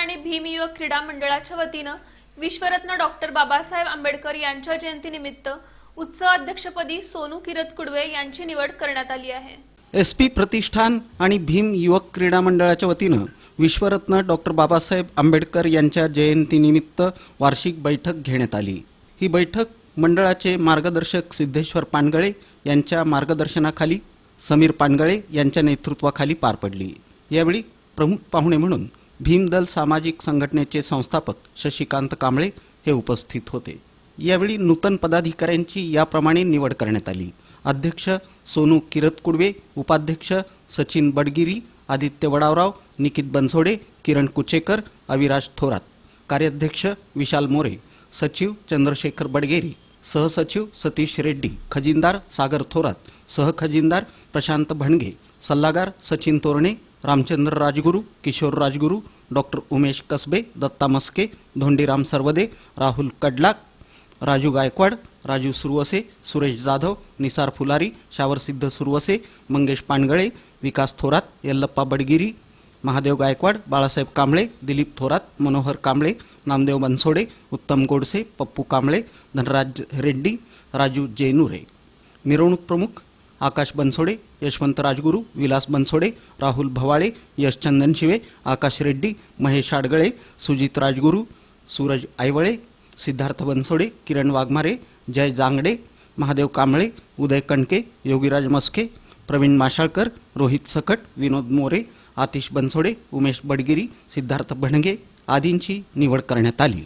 आणि भीम युवक क्रीडा मंडळाच्या वतीनं विश्वरत्न डॉक्टर बाबासाहेब आंबेडकर यांच्या जयंतीनिमित्त उत्सव अध्यक्षपदी सोनू किरत कुडवे यांची निवड करण्यात आली आहे. एस पी प्रतिष्ठान आणि भीम युवक क्रीडा मंडळाच्या वतीनं विश्वरत्न डॉक्टर बाबासाहेब आंबेडकर यांच्या जयंतीनिमित्त वार्षिक बैठक घेण्यात आली. ही बैठक मंडळाचे मार्गदर्शक सिद्धेश्वर पानगळे यांच्या मार्गदर्शनाखाली समीर पानगळे यांच्या नेतृत्वाखाली पार पडली. यावेळी प्रमुख पाहुणे म्हणून भीमदल सामाजिक संघटनेचे संस्थापक शशिकांत कांबळे हे उपस्थित होते. यावेळी नूतन पदाधिकाऱ्यांची याप्रमाणे निवड करण्यात आली. अध्यक्ष सोनू किरत कुडवे उपाध्यक्ष सचिन बडगिरी आदित्य वडावराव निकित बनसोडे किरण कुचेकर अविराज थोरात. कार्याध्यक्ष विशाल मोरे सचिव चंद्रशेखर बडगेरी सहसचिव सतीश रेड्डी खजिनदार सागर थोरात सहखजिनदार प्रशांत भणगे सल्लागार सचिन तोरणे रामचंद्र राजगुरू किशोर राजगुरू डॉक्टर उमेश कसबे दत्ता मस्के धोंडीराम सरवदे राहुल कडलाक राजू गायकवाड राजू सुरवसे सुरेश जाधव निसार फुलारी शावरसिद्ध सुरवसे मंगेश पानगळे विकास थोरात यल्लप्पा बडगिरी महादेव गायकवाड बाळासाहेब कांबळे दिलीप थोरात मनोहर कांबळे नामदेव बनसोडे उत्तम गोडसे पप्पू कांबळे धनराज रेड्डी राजू जेनुरे. मिरवणूक प्रमुख आकाश बनसोडे यशवंत राजगुरू विलास बनसोडे राहुल भवाळे यश चंदनशिवे आकाश रेड्डी महेश आडगळे सुजित राजगुरू सूरज आयवळे सिद्धार्थ बनसोडे किरण वाघमारे जय जांगडे महादेव कांबळे उदय कणके योगीराज मस्के प्रवीण माशाळकर रोहित सकट विनोद मोरे आतिश बनसोडे उमेश बडगिरी सिद्धार्थ भणगे आदींची निवड करण्यात आली.